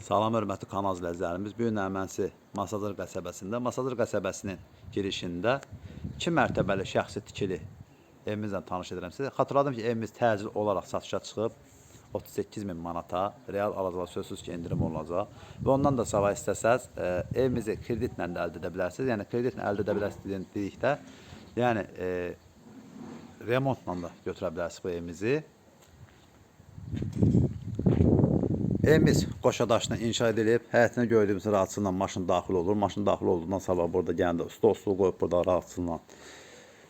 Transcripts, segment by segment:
Salam hörmətli kanal izləyicilərimiz. Bu gün Əmənsi Masazır qəsəbəsində, Masazır qəsəbəsinin girişində 2 mərtəbəli şəxsi tikili evimizlə tanış edirəm sizə. Xatırladım ki, evimiz təcil olaraq satışa çıxıb. 38 min manata real alacaq sözsüz ki indirim olacaq və ondan da savayı istəsəz e, evimizi kreditlə də əldə edə bilərsiniz. Yəni kreditlə əldə edə bilərsiniz dedikdə, yəni e, remontla da götürə bilərsiniz bu evimizi. Evimiz qoşadaşla inşa edilib. Həyətinə gördüyümüz rahatçılıqla maşın daxil olur. Maşın daxil olduğundan sabah burada gəndə stol stol qoyub burada rahatçılıqla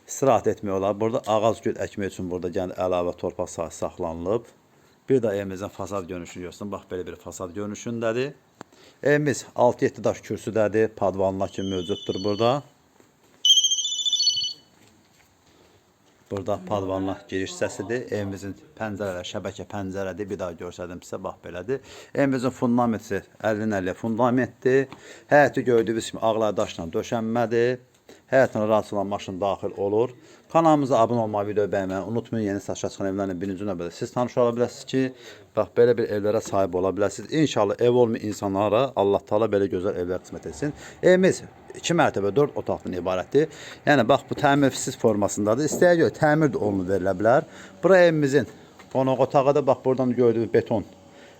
istirahət etmək olar. Burada ağac gül əkmək üçün burada gəndə əlavə torpaq sahəsi saxlanılıb. Bir də evimizin fasad görünüşünü göstərin. Bax belə bir fasad görünüşündədir. Evimiz 6-7 daş kürsüdədir. Padvanlar kimi mövcuddur burada. Burada padvanlar giriş hissəsidir. Evimizin pəncərələri şəbəkə pəncərədir. Bir daha göstərdim sizə bax belədir. Evimizin fundamenti 50-50 fundamentdir. Həyəti gördüyünüz kimi ağlar daşla döşənmədir. Həyatına rahatsız olan maşın daxil olur. Kanalımıza abunə olmağı, video bəyənməyi unutmayın. Yeni satışa çıxan evlərin birinci növbədə siz tanış ola biləsiniz ki, bax belə bir evlərə sahib ola biləsiniz. İnşallah ev olmayan insanlara Allah Taala belə gözəl evlər qismət etsin. Evimiz 2 mərtəbə 4 otaqdan ibarətdir. Yəni bax bu təmirsiz formasındadır. İstəyə görə təmir də olunub verilə bilər. Bura evimizin qonaq otağıdır. Bax buradan gördüyünüz beton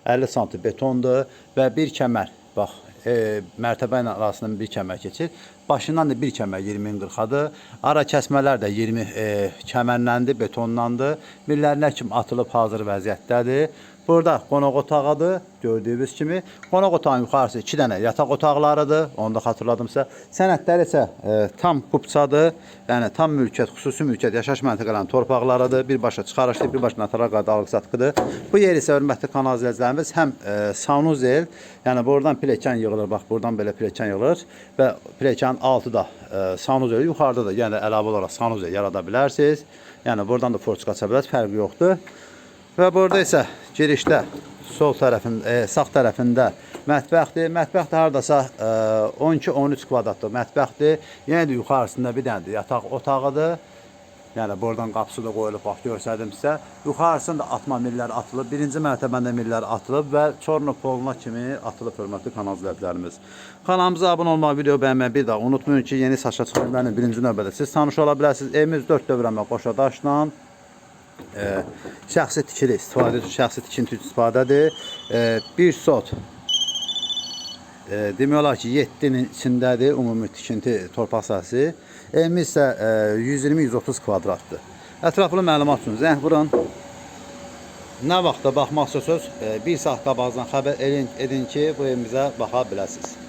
50 sm betondur və bir kəmər bax e, mərtəbə ilə arasından bir kəmər keçir. Başından da bir kəmər 20 40-adır. Ara kəsmələr də 20 e, kəmərləndir, betonlandı. Millərlə kimi atılıb hazır vəziyyətdədir. Burada qonaq otağıdır, gördüyünüz kimi. Qonaq otağının yuxarısı 2 dənə yataq otaqlarıdır. Onu da xatırladımsa. Sənədlər isə e, tam kupçadır. Yəni tam mülkiyyət, xüsusi mülkiyyət yaşayış məntəqələrinin torpaqlarıdır. Birbaşa çıxarışlı, birbaşa notarial qaydada alıq-satqıdır. Bu yer isə hörmətli kanal izləyicilərimiz həm e, sanuzel, yəni buradan pilekan yığılır, bax buradan belə pilekan yığılır və pilekanın altı da e, sanuzel, yuxarıda da yəni əlavə olaraq sanuzel yarada bilərsiniz. Yəni buradan da forçuq aça bilərsiniz, fərqi yoxdur. Və burada isə girişdə sol tərəfində, e, sağ tərəfində mətbəxdir. Mətbəx də hardasa e, 12-13 kvadratlıq mətbəxdir. Yenə də yuxarısında bir dənə də yataq otağıdır. Yəni buradan qapısı da qoyulub, bax göstərdim sizə. Yuxarısında atma millər atılıb, birinci mərtəbəndə millər atılıb və Çorno poluna kimi atılıb hörmətli kanal izləyicilərimiz. Kanalımıza abunə olmağı, video bəyənməyi bir daha unutmayın ki, yeni saçla çıxanların birinci növbədə siz tanış ola bilərsiniz. Evimiz 4 dövrəmə qoşa daşla e, şəxsi tikili istifadə şəxsi tikinti üçün istifadədir. E, bir sot e, demək olar ki 7-nin içindədir ümumi tikinti torpaq sahəsi. Evimiz isə e, 120-130 kvadratdır. Ətraflı məlumat üçün zəng vurun. Nə vaxtda baxmaq istəsəz, e, bir saat qabağınızdan xəbər edin, edin ki, bu evimizə baxa biləsiniz.